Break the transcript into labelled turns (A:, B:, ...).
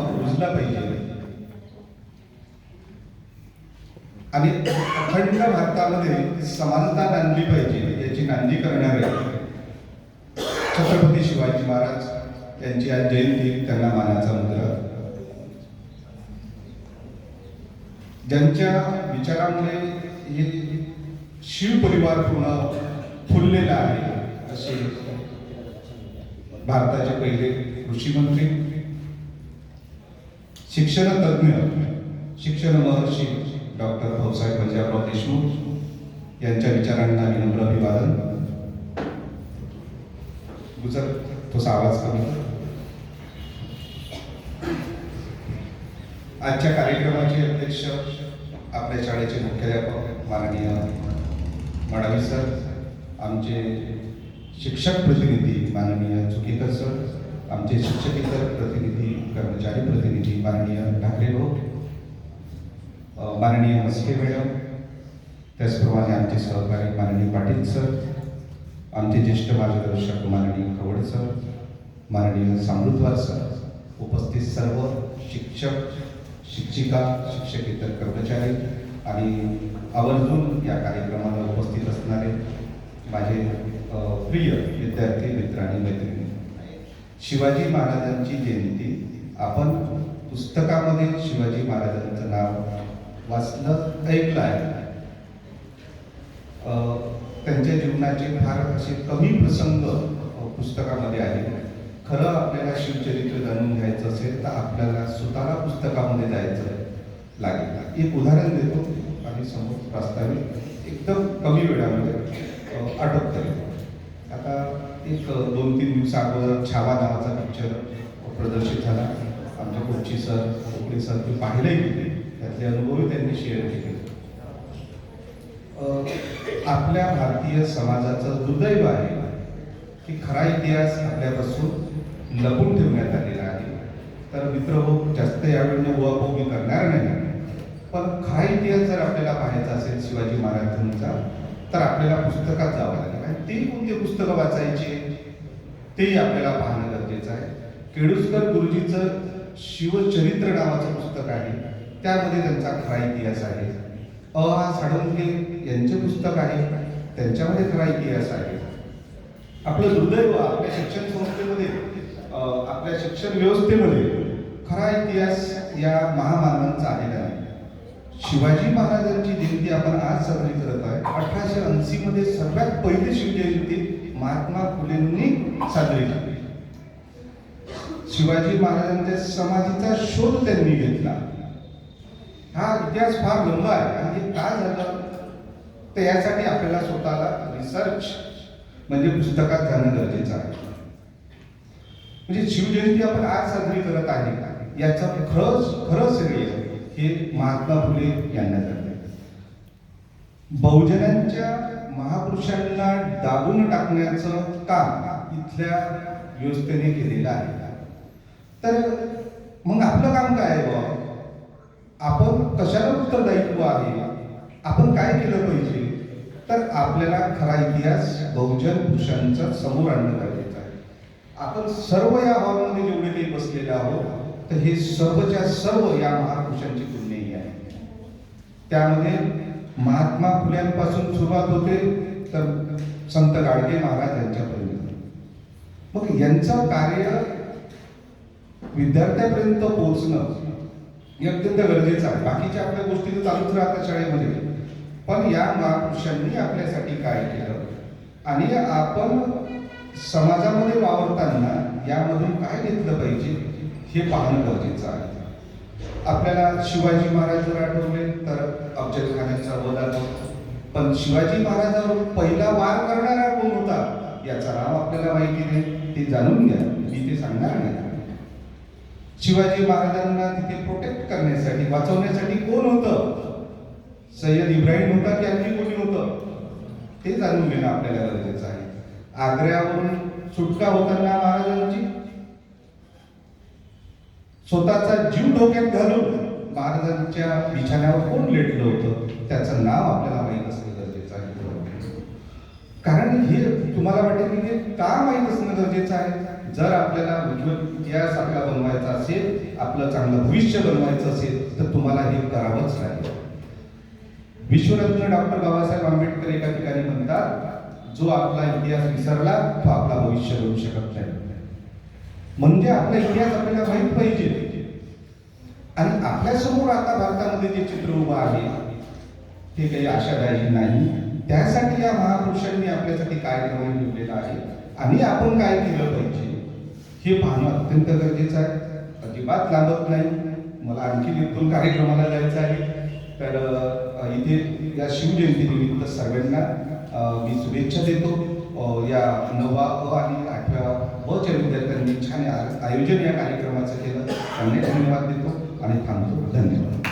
A: रुजला पाहिजे. आणि अखंड भारतामध्ये समानता नांदली पाहिजे याची नांदी करणारे छत्रपती शिवाजी महाराज त्यांची आज जयंती त्यांना मानाचा मुद्रा ज्यांच्या विचारामुळे हे शिव परिवार पूर्ण फुललेला आहे असे भारताचे पहिले कृषी मंत्री शिक्षण तज्ञ शिक्षण महर्षी डॉक्टर भाऊसाहेब पंजाबराव देशमुख यांच्या विचारांना विनम्र अभिवादन. गुजर थोसा आवाज कमी आजच्या कार्यक्रमाचे अध्यक्ष आपल्या शाळेचे मुख्याध्यापक माननीय मडावी सर आमचे शिक्षक प्रतिनिधी माननीय चुकीकर सर आमचे शिक्षकेतर प्रतिनिधी कर्मचारी प्रतिनिधी माननीय ठाकरे भाऊ माननीय मस्के मॅडम त्याचप्रमाणे आमचे सहकारी माननीय पाटील सर आमचे ज्येष्ठ मार्गदर्शक माननीय खवड सर माननीय समृद्धवार सर उपस्थित सर्व शिक्षक शिक्षिका शिक्षकेतर कर्मचारी आणि आवर्जून या कार्यक्रमाला उपस्थित असणारे माझे प्रिय विद्यार्थी मित्र आणि मैत्रिणी. शिवाजी महाराजांची जयंती. आपण पुस्तकामध्ये शिवाजी महाराजांचं नाव वाचलं ऐकलं आहे. त्यांच्या जीवनाचे फार असे कमी प्रसंग पुस्तकामध्ये आहे खरं आपल्याला शिवचरित्र जाणून घ्यायचं असेल तर आपल्याला स्वतःला पुस्तकामध्ये जायचं लागेल. एक उदाहरण देतो आणि समोर प्रास्ताविक एकदम कमी वेळामध्ये अ, येतो आता एक दोन तीन दिवसा अगोदर छावा नावाचा पिक्चर प्रदर्शित झाला. आमच्या कोची सर कोकणे सर ते पाहिलंही गेले त्यातले अनुभवही त्यांनी शेअर केले. आपल्या भारतीय समाजाचं दुर्दैव आहे की खरा इतिहास आपल्यापासून लपून ठेवण्यात आलेला आहे. तर मित्र हो जास्त यावेळी उहापोह मी करणार नाही. पण खरा इतिहास जर आपल्याला पाहायचा असेल शिवाजी महाराजांचा तर आपल्याला पुस्तकात जावं लागेल. आणि ते कोणते पुस्तकं वाचायचे तेही आपल्याला पाहणं गरजेचं आहे. केडुसकर गुरुजीचं शिवचरित्र नावाचं पुस्तक आहे. त्यामध्ये त्यांचा खरा इतिहास आहे. अ. हा साळुंखे यांचे पुस्तक आहे. त्यांच्यामध्ये खरा इतिहास आहे. आपलं दुर्दैव आपल्या शिक्षण संस्थेमध्ये आपल्या शिक्षण व्यवस्थेमध्ये खरा इतिहास या महामानवांचा आलेला आहे. शिवाजी महाराजांची जयंती आपण आज साजरी करत आहे. अठराशे ऐंशी मध्ये सर्वात पहिली शिवजयंती महात्मा फुलेंनी साजरी केली. शिवाजी महाराजांच्या समाधीचा शोध त्यांनी घेतला. हा इतिहास फार लंबा आहे आणि हे का झालं? तर यासाठी आपल्याला स्वतःला रिसर्च म्हणजे पुस्तकात जाणं गरजेचं आहे. म्हणजे शिवजयंती आपण आज साजरी करत आहे याचा खरंच खरंच श्रेय हे महात्मा फुले यांना जाते बहुजनांच्या महापुरुषांना दाबून टाकण्याचं काम इथल्या व्यवस्थेने केलेलं आहे. तर मग आपलं काम काय आहे बा आपण कशाला उत्तरदायित्व आहे? आपण काय केलं पाहिजे? तर आपल्याला खरा इतिहास बहुजन पुरुषांचा समोर आणणं गरजेचं आहे. आपण सर्व या हॉलमध्ये जेवढे काही बसलेले आहोत तर हे सर्वच्या सर्व या महापुरुषांची पुण्यही आहे. त्यामध्ये महात्मा फुल्यांपासून सुरुवात होते तर संत गाडगे महाराज यांच्यापर्यंत. मग यांचं कार्य विद्यार्थ्यापर्यंत पोहोचणं हे अत्यंत गरजेचं आहे. बाकीच्या आपल्या गोष्टी तर चालूच राहतात शाळेमध्ये. पण या महापुरुषांनी आपल्यासाठी काय केलं? आणि आपण समाजामध्ये वावरताना यामधून काय घेतलं पाहिजे हे पाहणं गरजेचं आहे. आपल्याला शिवाजी महाराज जर आठवले तर अफजल खानाचा वध आठवतो पण शिवाजी महाराजांवर पहिला वार करणारा कोण होता याचा नाव आपल्याला माहिती नाही. ते जाणून घ्या. मी ते सांगणार नाही. शिवाजी महाराजांना तिथे प्रोटेक्ट करण्यासाठी वाचवण्यासाठी कोण होतं? सय्यद इब्राहिम होता की आणखी कोणी होतं? ते जाणून घेणं आपल्याला गरजेचं आहे. आग्र्यावरून सुटका होताना महाराजांची. स्वतःचा जीव डोक्यात घालून महाराजांच्या बिछाण्यावर कोण लेटलं होतं? त्याचं नाव आपल्याला माहीत असणं गरजेचं आहे. कारण हे तुम्हाला वाटेल की हे का माहीत असणं गरजेचं आहे? जर आपल्याला उज्ज्वल इतिहास आपला बनवायचा असेल आपलं चांगलं भविष्य बनवायचं असेल तर तुम्हाला हे करावंच लागेल. विश्वरत्न डॉक्टर बाबासाहेब आंबेडकर एका ठिकाणी म्हणतात जो आपला इतिहास विसरला तो आपला भविष्य घडू शकत नाही. म्हणजे आपला इतिहास आपल्याला माहीत पाहिजे. आणि आपल्यासमोर आता भारतामध्ये जे चित्र उभं आहे ते काही आशादायी नाही. त्यासाठी या महापुरुषांनी आपल्यासाठी काय करून ठेवलेलं आहे. आणि आपण काय केलं पाहिजे हे पाहणं अत्यंत गरजेचं आहे. अजिबात लांबत नाही. मला आणखी एक दोन कार्यक्रमाला जायचं आहे. तर इथे या शिवजयंतीनिमित्त सर्वांना मी शुभेच्छा देतो. या नववा अ आणि आठव्या व च्या विद्यार्थ्यांनी छान आयोजन या कार्यक्रमाचं केलं. त्यांना धन्यवाद देतो आणि थांबतो. धन्यवाद.